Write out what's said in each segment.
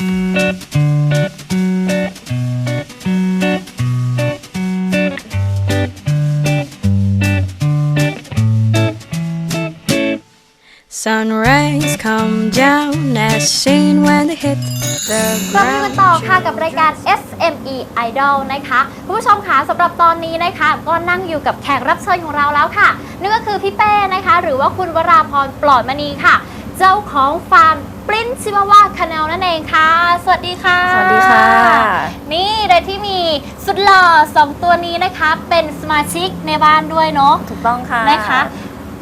Sun rays come down as seen when they hit the กลับมาต่อค่ะกับรายการ SME Idol นะคะคุณผู้ชมคะสำหรับตอนนี้นะคะ ก็นั่งอยู่กับแขกรับเชิญของเราแล้วค่ะนั่นก็คือพี่เป้นะคะ หรือว่าคุณวราพรปลอดมณีค่ะ เจ้าของฟาร์ม ปริ้นชิวาว่าคาแนลนั่นเองค่ะ สวัสดีค่ะ สวัสดีค่ะ นี่โดยที่มีสุดหล่อสองตัวนี้นะคะ เป็นสมาชิกในบ้านด้วยเนาะถูกต้องค่ะนะคะ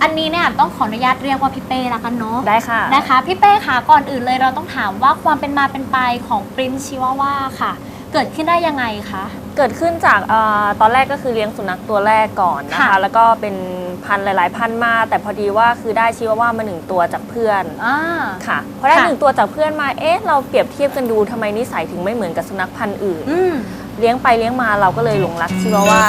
อันนี้เนี่ยต้องขออนุญาตเรียกว่าพี่เป้ละกันเนาะได้ค่ะนะคะพี่เป้ค่ะก่อนอื่นเลยเราต้องถามว่าความเป็นมาเป็นไปของปรินชิวาว่าค่ะ เกิดขึ้นได้ยังไงคะ เกิดขึ้นจากเออตอนแรกก็คือเลี้ยงสุนัขตัวแรกก่อนนะคะ ค่ะ แล้วก็เป็นพันธุ์หลาย ๆ พันธุ์มา แต่พอดีว่าคือได้ชิวาว่ามาหนึ่งตัวจากเพื่อน อ่า ค่ะพอได้ค่ะ หนึ่งตัวจากเพื่อนมา เอ๊ะ เราเปรียบเทียบกันดูทำไมนิสัยถึงไม่เหมือนกับสุนัขพันธุ์อื่น อืม เลี้ยงไปเลี้ยงมาเราก็เลยหลงรักชิวาว่า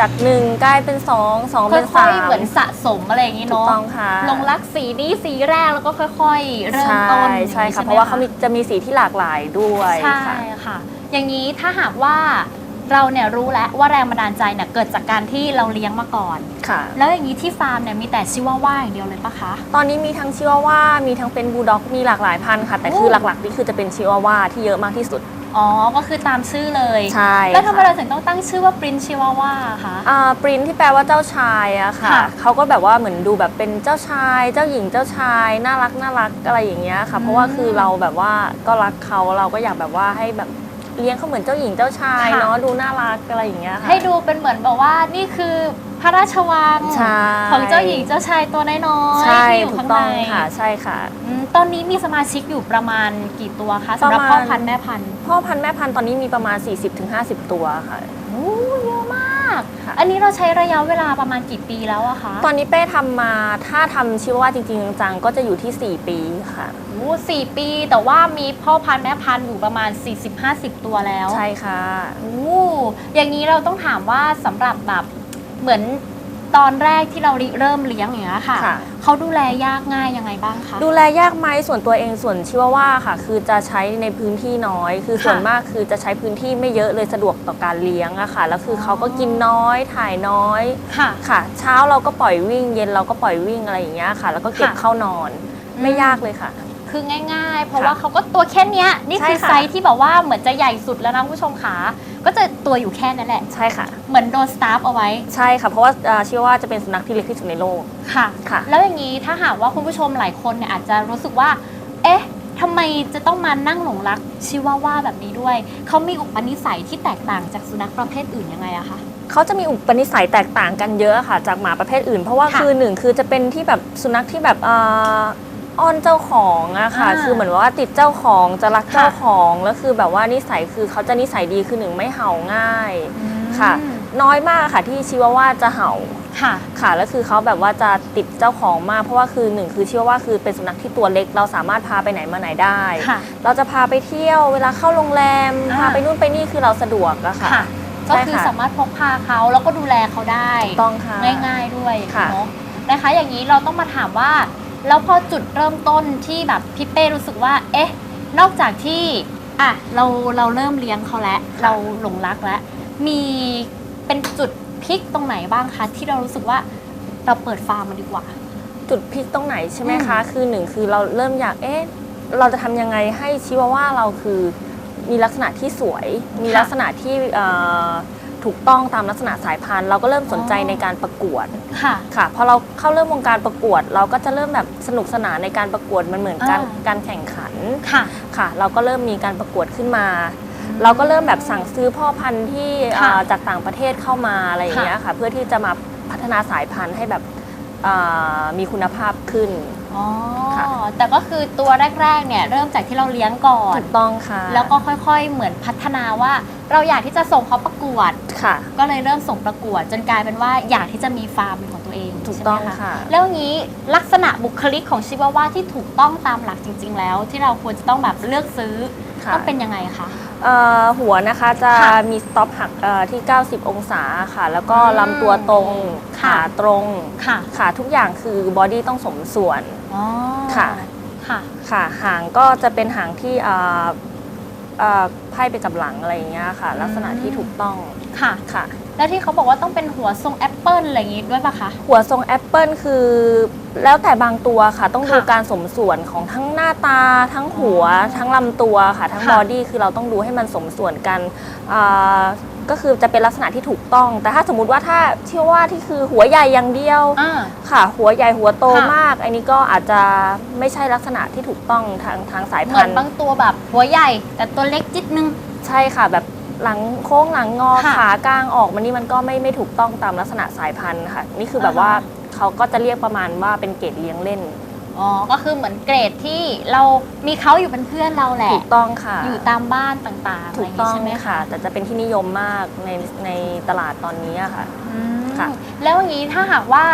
จากมีจากหนึ่งกลายเป็นสองสองเป็นค่สาอยมๆเหมือนสะสมอะไรอย่างนี้ถูกเนาะต้องค่ะ ลงรักสีนี้สีแรกแล้วก็ค่อยๆ เริ่มใช่ต้นใช่ค่ะไหเพราะว่าเขามีจะมีสีที่หลากหลายด้วยใช่ค่ะ ค่ะ อย่างนี้ถ้าหากว่าเราเนี่ยรู้แล้วว่าแรงบันดาลใจเนี่ยเกิดจากการที่เราเลี้ยงมาก่อน ค่ะ แล้วอย่างนี้ที่ฟาร์มเนี่ยมีแต่ชิวาว่าอย่างเดียวเลยปะคะ ตอนนี้มีทั้งชิวาว่ามีทั้งเป็นบูลด็อกมีหลากหลายพันธุ์ค่ะ แต่โอ้คือหลักๆนี่คือจะเป็นชิวาว่าที่เยอะมากที่สุด อ๋อ ก็คือตามชื่อเลยใช่แล้วทำไมค่ะ เราถึงต้องตั้งชื่อว่าปรินชิวาว่าคะ อ่าปรินที่แปลว่าเจ้าชายอะค่ะค่ะเขาก็แบบว่าเหมือนดูแบบเป็นเจ้าชาย เจ้าหญิงเจ้าชายน่ารักน่ารักอะไรอย่างเงี้ยค่ะ เพราะว่าอืมคือเราแบบว่าก็รักเขาเราก็อยากแบบว่าให้แบบเลี้ยงเขาเหมือนเจ้าหญิงเจ้าชายค่ะ เนาะดูน่ารักอะไรอย่างเงี้ยค่ะ ให้ดูเป็นเหมือนแบบว่านี่คือ พระราชวังใช่ ของเจ้าหญิงเจ้าชายตัวน้อยๆใช่ที่อยู่ถูข้ากงต้ในองค่ะ ใช่ค่ะ อืมตอนนี้มีสมาชิกอยู่ประมาณกี่ตัวคะสำหรับประมาณ พ่อพันธุ์แม่พันธุ์พ่อพันธุ์แม่พันธุ์ตอนนี้มีประมาณ 40-50 ตัวค่ะ โอ้เยอะมาก ค่ะ อันนี้เราใช้ระยะเวลาประมาณกี่ปีแล้วอะคะตอนนี้เป้ทำมาถ้าทำชิวาว่าจริงๆจังๆก็จะอยู่ที่ 4 ปีค่ะ โอ้สี่ปี แต่ว่ามีพ่อพันธุ์แม่พันธุ์อยู่ประมาณ 40-50 ตัวแล้ว ใช่ค่ะ โอ้อย่างนี้เราต้องถามว่าสำหรับแบบ เหมือนตอนแรกที่เราริเริ่มเลี้ยงอย่างเงี้ยค่ะ ค่ะ เขาดูแลยากง่ายยังไงบ้างคะ ดูแลยากไหมส่วนตัวเองส่วนชิวาว่าค่ะ คือจะใช้ในพื้นที่น้อย คือส่วนค่ะมากคือจะใช้พื้นที่ไม่เยอะเลยสะดวกต่อการเลี้ยงอะค่ะแล้วคือออ เขาก็กินน้อยถ่ายน้อยค่ะ ค่ะ เช้าเราก็ปล่อยวิ่ง เย็นเราก็ปล่อยวิ่งอะไรอย่างเงี้ยค่ะ แล้วก็เก็บค่ะ เข้านอนอืมไม่ยากเลยค่ะ คือง่าย ๆ เพราะค่ะว่าเขาก็ตัวแค่เนี้ยนี่คือใช่ค่ะ ไซส์ที่แบบว่าเหมือนจะใหญ่สุดแล้วนะคุณผู้ชมขา ก็จะตัวอยู่แค่นั้นแหละ ใช่ค่ะ เหมือนโดนสตาฟเอาไว้ ใช่ค่ะ เพราะว่าอ่าชิวาว่าจะเป็นสุนัขที่เล็กที่สุดในโลก ค่ะ ค่ะ แล้วอย่างนี้ถ้าหากว่าคุณผู้ชมหลายคนเนี่ยอาจจะรู้สึกว่า เอ๊ะทำไมจะต้องมานั่งหลงรักชิวาว่าแบบนี้ด้วย เขามีอุปนิสัยที่แตกต่างจากสุนัขประเภทอื่นยังไงอะคะ เขาจะมีอุปนิสัยแตกต่างกันเยอะค่ะ จากหมาประเภทอื่น เพราะว่าค่ะคือหนึ่งคือจะเป็นที่แบบสุนัขที่แบบอ่า อ้อนเจ้าของอะค่ะ อ่าคือเหมือนว่าติดเจ้าของจะรักค่ะ เจ้าของแล้วคือแบบว่านิสัยคือเขาจะนิสัยดีคือหนึ่งไม่เห่าง่ายค่ะ อืมน้อยมากค่ะที่ชิวาว่าจะเห่าค่ะ ค่ะแล้วคือเขาแบบว่าจะติดเจ้าของมากเพราะว่าคือหนึ่งคือชิวาว่าคือเป็นสุนัขที่ตัวเล็ก เราสามารถพาไปไหนมาไหนได้ ค่ะ เราจะพาไปเที่ยวเวลาเข้าโรงแรมอ่า พาไปนู่นไปนี่คือเราสะดวกอะค่ะ ค่ะ ก็ใช่คือค่ะ สามารถพกพาเขาแล้วก็ดูแลเขาได้ ต้องค่ะ ง่ายๆด้วยค่ะ เนาะนะคะ อย่างนี้เราต้องมาถามว่า แล้วพอจุดเริ่มต้นที่แบบพี่เป้รู้สึกว่า เอ๊ะ นอกจากที่อะเราเราเริ่มเลี้ยงเขาแล้ว เราหลงรักแล้ว มีเป็นจุดพลิกตรงไหนบ้างคะ ที่เรารู้สึกว่าเราเปิดฟาร์มมันดีกว่า จุดพลิกตรงไหนใช่ไหมอืมคะ คือหนึ่งคือเราเริ่มอยากเอ๊ะเราจะทำยังไงให้ชิวาว่าเราคือมีลักษณะที่สวย มีลักษณะที่เอ่อ ถูกต้องตามลักษณะสายพันธุ์ เราก็เริ่มสนใจอ๋อในการประกวดค่ะ ค่ะพอเราเข้าเริ่มวงการประกวด เราก็จะเริ่มแบบสนุกสนานในการประกวดมันเหมือนการอ่า การแข่งขันค่ะ ค่ะ เราก็เริ่มมีการประกวดขึ้นมา เราก็เริ่มแบบสั่งซื้อพ่อพันธุ์ที่ค่ะเอ่อจากต่างประเทศเข้ามาอะไรอย่างเงี้ยค่ะ เพื่อที่จะมาพัฒนาสายพันธุ์ให้แบบเอ่อมีคุณภาพขึ้น อ๋อ ค่ะ แต่ก็คือตัวแรกๆ เนี่ย เริ่มจากที่เราเลี้ยงก่อน ถูกต้องค่ะ แล้วก็ค่อยๆ เหมือนพัฒนาว่า เราอยากที่จะส่งเขาประกวด ค่ะ ก็เลยเริ่มส่งประกวด จนกลายเป็นว่าอยากที่จะมีฟาร์มเป็นของตัวเองถูกใช่ไหมต้องค่ะ แล้วอย่างนี้ลักษณะบุคลิกของชิวาว่าที่ถูกต้องตามหลักจริง ๆ แล้ว ที่เราควรจะต้องแบบเลือกซื้อค่ะ ต้องเป็นยังไงคะ เอ่อหัวนะคะจะค่ะมีสต็อปหักเอ่อที่ 90 องศาค่ะ แล้วก็อืมลำตัวตรง ค่ะ ขาตรง ค่ะขาทุกอย่างคือบอดี้ต้องสมส่วน อ๋อค่ะ ค่ะ ค่ะ หางก็จะเป็นหางที่เอ่อเอ่อ ไพ่ไปกับหลังอะไรอย่างเงี้ยค่ะ ลักษณะที่ถูกต้องค่ะค่ะ แล้วที่เขาบอกว่าต้องเป็นหัวทรงแอปเปิลอะไรอย่างงี้ด้วยปะคะ หัวทรงแอปเปิลคือแล้วแต่บางตัวค่ะ ต้องดูค่ะการสมส่วนของทั้งหน้าตา ทั้งหัว ทั้งลำตัวค่ะ ทั้งค่ะ บอดี้คือเราต้องดูให้มันสมส่วนกันอ่า ก็คือจะเป็นลักษณะที่ถูกต้อง แต่ถ้าสมมุติว่าถ้าเชื่อว่าที่คือหัวใหญ่อย่างเดียวอ่า ค่ะ หัวใหญ่หัวโตค่ะ มาก อันนี้ก็อาจจะไม่ใช่ลักษณะที่ถูกต้องทางทางสายเหมืพัอนนธุ์บางตัวแบบหัวใหญ่ แต่ตัวเล็กจิดนึง ใช่ค่ะ แบบหลังโค้งหลังงอค่ะขากลางออกมันนี่มันก็ไม่ไม่ถูกต้องตามลักษณะสายพันธุ์ค่ะ นี่คือแบบอ่าฮะ ว่าเขาก็จะเรียกประมาณว่าเป็นเกรดเลี้ยงเล่น อ๋อ ก็คือเหมือนเกรดที่เรามีเขาอยู่เป็นเพื่อนเราแหละ ถูกต้องค่ะ อยู่ตามบ้านต่างๆถูกต้องะไรย่านี้ใช่ไหมค่ะแต่จะเป็นที่นิยมมากในในตลาดตอนนี้อะค่ะอืมค่ะ แล้วอย่างนี้ถ้าหากว่า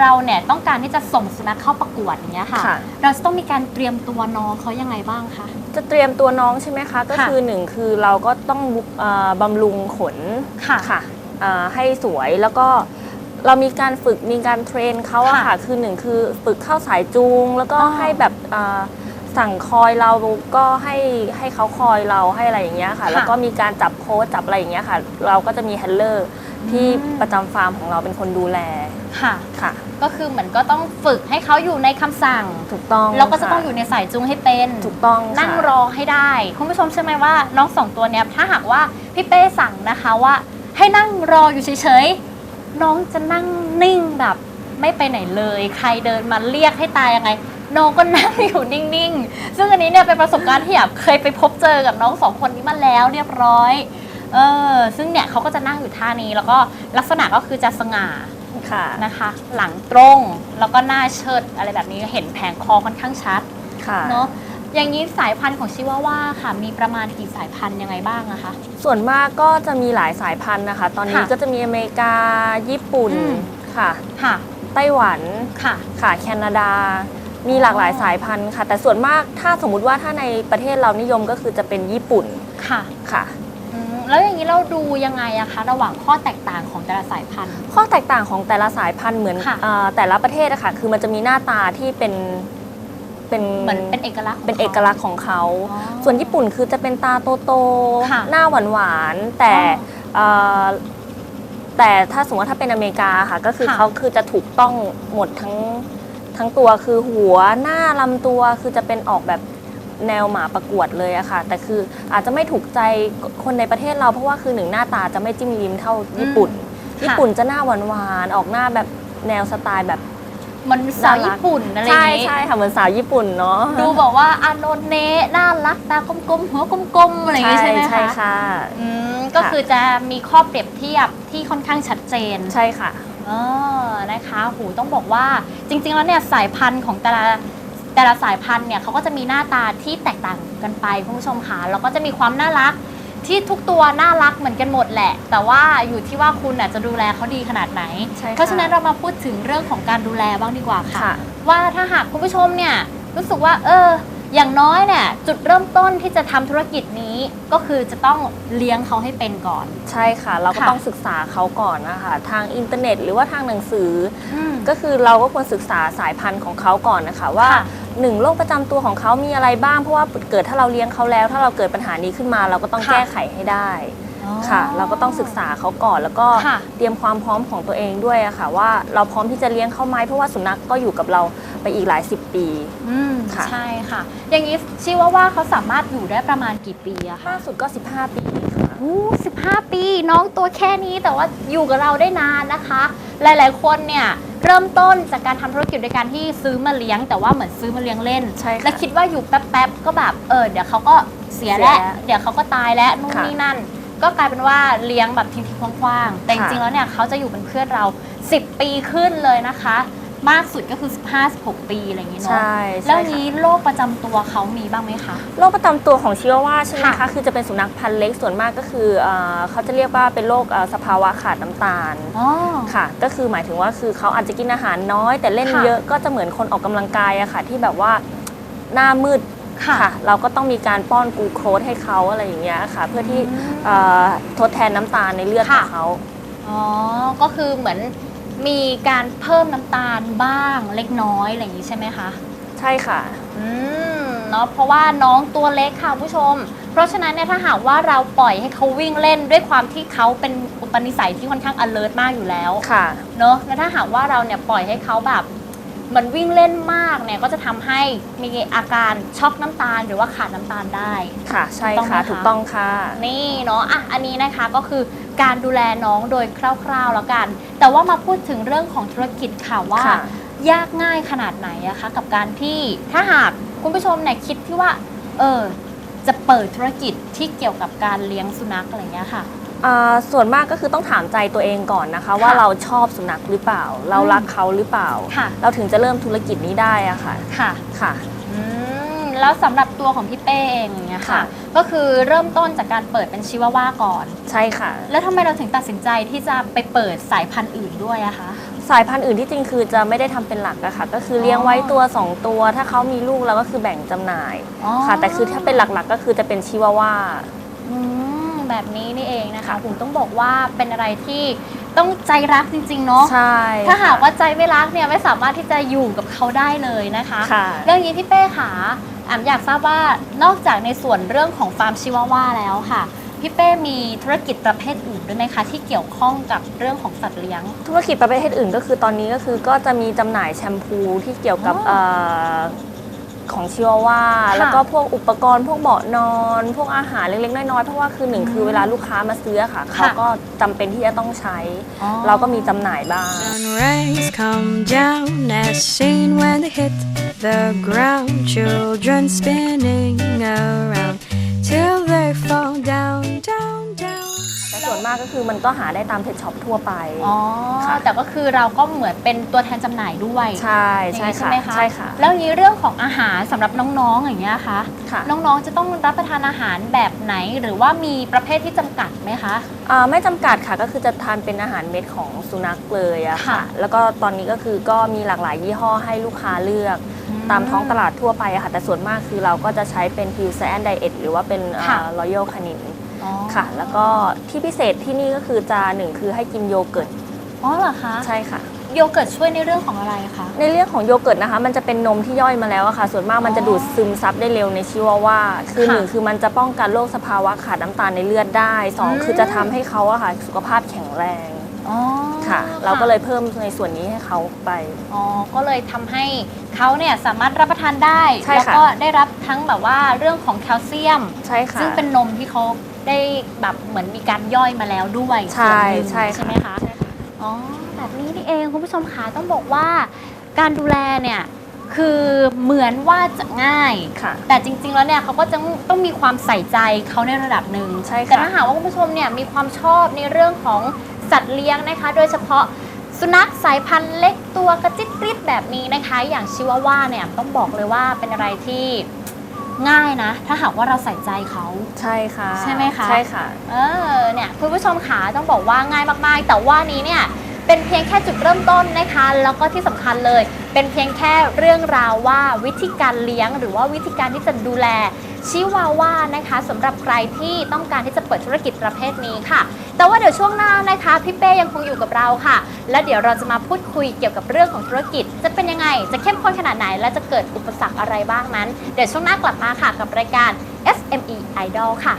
เราเนี่ยต้องการที่จะส่งสุนัขเข้าประกวดอย่างเงี้ยค่ะ ค่ะ เราจะต้องมีการเตรียมตัวน้องเขายังไงบ้างคะ จะเตรียมตัวน้องใช่ไหมคะ ก็ค่ะคือหนึ่งคือเราก็ต้องเอ่อบำรุงขนค่ะ ค่ะเอ่อให้สวยแล้วก็ เรามีการฝึกมีการเทรนเขาอะค่ะค่ะ คือหนึ่งคือฝึกเข้าสายจูง แล้วก็อ๋อให้แบบเอ่อสั่งคอยเราก็ให้ให้เขาคอยเราให้อะไรอย่างเงี้ยค่ะค่ะแล้วก็มีการจับโค้ชจับอะไรอย่างเงี้ยค่ะ เราก็จะมีแฮนเลอร์ที่อืมประจำฟาร์มของเราเป็นคนดูแลค่ะค่ะ ก็คือเหมือนก็ต้องฝึกให้เขาอยู่ในคำสั่งถูกต้องแล้วก็จะค่ต้องอยู่ในสายจุงให้เป็นถูกต้องค่ะนั่งรอให้ได้ คุณผู้ชมใช่อไหมว่าน้องสองตัวเนี้ยถ้าหากว่าพี่เป้สั่งนะคะว่า ให้นั่งรออยู่เฉยๆ น้องจะนั่งนิ่งแบบ ไม่ไปไหนเลย ใครเดินมาเรียกให้ตายยังไง น้องก็นั่งอยู่นิ่งๆ ซึ่งอันนี้เนี่ยเป็นประสบการณ์ที่แบบเคยไปพบเจอกับน้องสองคนนี้มาแล้วเรียบร้อย เออ ซึ่งเนี่ยเขาก็จะนั่งอยู่ท่านี้ แล้วก็ลักษณะก็คือจะสง่าค่ะนะคะ หลังตรงแล้วก็หน้าเชิดอะไรแบบนี้เห็นแผงคอค่อนข้างชัดค่ะเนาะ อย่างนี้สายพันธุ์ของชิวาว่าค่ะ มีประมาณกี่สายพันธุ์ยังไงบ้างอะคะ ส่วนมากก็จะมีหลายสายพันธุ์นะคะ ตอนนี้ค่ะก็จะมีอเมริกา ญี่ปุ่นอืม ค่ะ ค่ะไต้หวันค่ะ ค่ะแคนาดา มีหลากหลายสายพันธุ์ค่ะ แต่ส่วนมากถ้าสมมุติว่าถ้าในประเทศเรานิยมก็คือจะเป็นญี่ปุ่นค่ะค่ะ อืมแล้วอย่างนี้เราดูยังไงอะคะ ระหว่างข้อแตกต่างของแต่ละสายพันธุ์ ข้อแตกต่างของแต่ละสายพันธุ์เหมือนค่ะ เอ่อแต่ละประเทศอะค่ะคือมันจะมีหน้าตาที่เป็น เป็นเหมือนเป็นเอกลักษณ์ขงเป็นเอกลักษณ์ของเขาอ๋อส่วนญี่ปุ่นคือจะเป็นตาโตค่ะๆหน้าหวานๆ แต่อ๋อเอ่อแต่ถ้าสมมติว่าถ้าเป็นอเมริกาค่ะ ก็คือค่ะเขาคือจะถูกต้องหมดทั้งทั้งตัวคือหัวหน้าลำตัวคือจะเป็นออกแบบแนวหมาประกวดเลยอะค่ะ แต่คืออาจจะไม่ถูกใจคนในประเทศเราเพราะว่าคือหนึ่งหน้าตาจะไม่จิ้มลิ้มเท่าญี่ปุ่นค่ะญี่ปุ่นจะหน้าหวานๆออกหน้าแบบแนวสไตล์แบบ มันสาวญี่ปุ่นอะไรอใช่ย่างนี้ใช่ค่ะเหมือนสาวญี่ปุ่นเนาะดูบอกว่าอานนท์เนะน่ารักตากลมๆหัวกลมๆอะไรอย่างนี้ใช่ไหมใช่คะค่ะ อืมก็คือจะมีข้อเปรียบเทียบที่ค่อนข้างชัดเจน ใช่ค่ะ เออนะคะหูต้องบอกว่าจริง ๆ แล้วเนี่ยสายพันธุ์ของแต่ละแต่ละสายพันธุ์เนี่ยเขาก็จะมีหน้าตาที่แตกต่างกันไปคุณผู้ชมค่ะแล้วก็จะมีความน่ารัก ที่ทุกตัวน่ารักเหมือนกันหมดแหละ แต่ว่าอยู่ที่ว่าคุณน่ะจะดูแลเขาดีขนาดไหน ใช่ค่ะเพราะฉะนั้นเรามาพูดถึงเรื่องของการดูแลบ้างดีกว่าค่ะ ค่ะ ว่าถ้าหากคุณผู้ชมเนี่ยรู้สึกว่า เออ อย่างน้อยเนี่ยจุดเริ่มต้นที่จะทำธุรกิจนี้ก็คือจะต้องเลี้ยงเขาให้เป็นก่อน ใช่ค่ะ เราก็ค่ะ ต้องศึกษาเขาก่อนนะคะ ทางอินเทอร์เน็ต หรือว่าทางหนังสืออืมก็คือเราก็ควรศึกษาสายพันธุ์ของเขาก่อนนะคะว่า ค่ะ หนึ่งโรคประจำตัวของเขามีอะไรบ้าง เพราะว่าเกิดถ้าเราเลี้ยงเขาแล้ว ถ้าเราเกิดปัญหานี้ขึ้นมา เราก็ต้องค่ะแก้ไขให้ได้ค่ะ เราก็ต้องศึกษาเขาก่อนแล้วก็ค่ะเตรียมความพร้อมของตัวเองด้วยอะค่ะ ว่าเราพร้อมที่จะเลี้ยงเขาไหมเพราะว่าสุนัขก็อยู่กับเราไปอีกหลายสิบปีอืมค่ะใช่ค่ะ อย่างนี้ชื่อว่าว่าเขาสามารถอยู่ได้ประมาณกี่ปีอะคะมากสุดก็ 15 ปีค่ะอู้สิบห้าปี น้องตัวแค่นี้แต่ว่าอยู่กับเราได้นานนะคะ หลาย ๆ คนเนี่ย เริ่มต้นจากการทำธุรกิจโดยการที่ซื้อมาเลี้ยง แต่ว่าเหมือนซื้อมาเลี้ยงเล่น ใช่ค่ะแล้วคิดว่าอยู่แป๊บๆก็แบบเออเดี๋ยวเขาก็เสียแล้วเสียแล้วเดี๋ยวเขาก็ตายแล้วนู่นค่ะนี่นั่น ก็กลายเป็นว่าเลี้ยงแบบทิ้งๆคว้างๆแต่จค่ะ ริงๆแล้วเนี่ยเขาจะอยู่เป็นเพื่อนเรา 10 ปีขึ้นเลยนะคะ มากสุดก็คือ 15-16 ปีอะไรอย่างนี้เนาะใช่แล้วใช่ค่ะนี้โรคประจำตัวเขามีบ้างไหมคะ โรคประจำตัวของชิวาว่าใช่ไหมค่ะ คะคือจะเป็นสุนัขพันธุ์เล็กส่วนมากก็คือเอ่อเขาจะเรียกว่าเป็นโรคเอ่อสภาวะขาดน้ำตาล อ๋อ ค่ะ ก็คือหมายถึงว่าคือเขาอาจจะกินอาหารน้อย แต่เล่นค่ะ เยอะก็จะเหมือนคนออกกำลังกายอะค่ะ ที่แบบว่าหน้ามืดค่ะ เราก็ต้องมีการป้อนกลูโคสให้เขาอะไรอย่างเงี้ยค่ะ เพื่อที่อืม เอ่อทดแทนน้ำตาลในเลือดขค่ะ องเขา อ๋อ ก็คือเหมือน มีการเพิ่มน้ำตาลบ้างเล็กน้อยอะไรอย่างนี้ใช่ไหมคะ ใช่ค่ะ อืมเนาะเพราะว่าน้องตัวเล็กค่ะผู้ชม เพราะฉะนั้นเนี่ยถ้าหากว่าเราปล่อยให้เขาวิ่งเล่นด้วยความที่เขาเป็นอุปนิสัยที่ค่อนข้าง alert มากอยู่แล้วค่ะ เนอะแล้วถ้าหากว่าเราเนี่ยปล่อยให้เขาแบบเหมันวิ่งเล่นมากเนี่ยก็จะทำให้มีอาการช็อกน้ำตาล หรือว่าขาดน้ำตาลได้ ค่ะ ใช่ถูกต้องไหมค่ะคะถูกต้องค่ะ นี่เนาะอะอันนี้นะคะก็คือ การดูแลน้องโดยคร่าวๆแล้วกัน แต่ว่ามาพูดถึงเรื่องของธุรกิจค่ะว่า ค่ะ ยากง่ายขนาดไหนอะคะกับการที่ถ้าหากคุณผู้ชมเนี่ยคิดที่ว่า เออ จะเปิดธุรกิจที่เกี่ยวกับการเลี้ยงสุนัขอะไรอย่างเงี้ยค่ะ อ่าส่วนมากก็คือต้องถามใจตัวเองก่อนนะคะ ว่าเราชอบสุนัขหรือเปล่า เรารักเขาหรือเปล่า ค่ะ เราถึงจะเริ่มธุรกิจนี้ได้อะค่ะค่ะ ค่ะอืม แล้วสำหรับตัวของพี่เป้เองอย่างเงี้ยค่ะ ค่ะ ก็คือเริ่มต้นจากการเปิดเป็นชิวาว่าก่อน ใช่ค่ะ แล้วทำไมเราถึงตัดสินใจที่จะไปเปิดสายพันธุ์อื่นด้วยอะคะ สายพันธุ์อื่นที่จริงคือจะไม่ได้ทำเป็นหลักอะค่ะ ก็คือเลี้ยงไว้ตัว 2 ตัว ถ้าเขามีลูกเราก็คือแบ่งจำหน่ายอ๋อ ค่ะ แต่คือถ้าเป็นหลักๆก็คือจะเป็นชิวาว่า อืมแบบนี้นี่เองนะคะค่ะผมต้องบอกว่าเป็นอะไรที่ต้องใจรักจริง ๆ เนาะ ใช่ถ้าหากค่ะว่าใจไม่รักเนี่ยไม่สามารถที่จะอยู่กับเขาได้เลยนะคะ ค่ะ เรื่องนี้พี่เป้ค่ะแอมอยากทราบว่านอกจากในส่วนเรื่องของฟาร์มชิวาว่าแล้วค่ะ พี่เป้มีธุรกิจประเภทอื่นด้วยไหมคะ ที่เกี่ยวข้องกับเรื่องของสัตว์เลี้ยง ธุรกิจประเภทอื่นก็คือตอนนี้ก็คือก็จะมีจำหน่ายแชมพูที่เกี่ยวกับอ๋อเอ่อของชิวาว่าค่ะแล้วก็พวกอุปกรณ์พวกเบาะนอน พวกอาหารเล็กๆน้อยๆเพราะว่าคือหนึ่งคือเวลาลูกค้ามาซื้ออะค่ะเขาก็จำเป็นที่จะต้องใช้ เราก็มีจำหน่ายบ้าง Sun rays come down as seen when they hit the ground. Children spinning around till they fall down, down, ส่วนมากก็คือมันก็หาได้ตามเพจช็อปทั่วไป อ๋อ ค่ะ แต่ก็คือเราก็เหมือนเป็นตัวแทนจำหน่ายด้วยใช่อย่างใช่นี้ใช่ค่ะไหมคะใช่ค่ะ แล้วนี้เรื่องของอาหารสำหรับน้องๆอย่างเงี้ยคะค่ะ น้องๆจะต้องรับประทานอาหารแบบไหน หรือว่ามีประเภทที่จำกัดไหมคะ อ่าไม่จำกัดค่ะก็คือจะทานเป็นอาหารเม็ดของสุนัขเลยอะค่ะ ค่ะ แล้วก็ตอนนี้ก็คือก็มีหลากหลายยี่ห้อให้ลูกค้าเลือก ตามท้องตลาดทั่วไปอะค่ะ แต่ส่วนมากคือเราก็จะใช้เป็นพิวแซนไดเอทหรือว่าเป็นรอยัลคานินอ๋อ ค่ะ แล้วก็ที่พิเศษที่นี่ก็คือจะหนึ่งคือให้กินโยเกิร์ตอ๋อเหรอคะใช่ค่ะ โยเกิร์ตช่วยในเรื่องของอะไรคะในเรื่องของโยเกิร์ตนะคะ มันจะเป็นนมที่ย่อยมาแล้วอะค่ะ ส่วนมากมันจะดูดซึมซับได้เร็วในชิวาว่า คือค่ะหนึ่งคือมันจะป้องกันโรคสภาวะขาดน้ำตาลในเลือดได้สองอืมคือจะทำให้เขาอะค่ะสุขภาพแข็งแรงอ๋อค่ะ เราก็เลยเพิ่มในส่วนนี้ให้เขาไป อ๋อก็เลยทำให้เขาเนี่ยสามารถรับประทานได้ ใช่แล้วค่ะ ก็ได้รับทั้งแบบว่าเรื่องของแคลเซียม ใช่ค่ะ ซึ่งเป็นนมที่เขา ได้แบบเหมือนมีการย่อยมาแล้วด้วยใช่ส่วนหนึ่งใช่ค่ะ ใช่ไหมคะอ๋อแบบนี้นี่เองคุณผู้ชมคะต้องบอกว่า การดูแลเนี่ยคือเหมือนว่าจะง่าย ค่ะ แต่จริง ๆ แล้วเนี่ยเขาก็จะต้องมีความใส่ใจเขาในระดับหนึ่งใช่ค่ะแต่ถ้าหากว่าคุณผู้ชมเนี่ยมีความชอบในเรื่องของสัตว์เลี้ยงนะคะ โดยเฉพาะสุนัขสายพันธุ์เล็กตัวกระจิตกริดแบบนี้นะคะ อย่างชิวาว่าเนี่ยต้องบอกเลยว่าเป็นอะไรที่ ง่ายนะ ถ้าหากว่าเราใส่ใจเขา ใช่ค่ะ ใช่ไหมคะ ใช่ค่ะ เออเนี่ยคุณผู้ชมขาต้องบอกว่าง่ายมากๆ แต่ว่านี้เนี่ย เป็นเพียงแค่จุดเริ่มต้นนะคะ แล้วก็ที่สำคัญเลย เป็นเพียงแค่เรื่องราวว่าวิธีการเลี้ยง หรือว่าวิธีการที่จะดูแลชิวาว่านะคะสำหรับใครที่ต้องการที่จะเปิดธุรกิจประเภทนี้ค่ะ แต่ว่าเดี๋ยวช่วงหน้านะคะพี่เป้ยังคงอยู่กับเราค่ะ และเดี๋ยวเราจะมาพูดคุยเกี่ยวกับเรื่องของธุรกิจ จะเป็นยังไง จะเข้มข้นขนาดไหน และจะเกิดอุปสรรคอะไรบ้างนั้น เดี๋ยวช่วงหน้ากลับมาค่ะกับรายการ SME Idol ค่ะ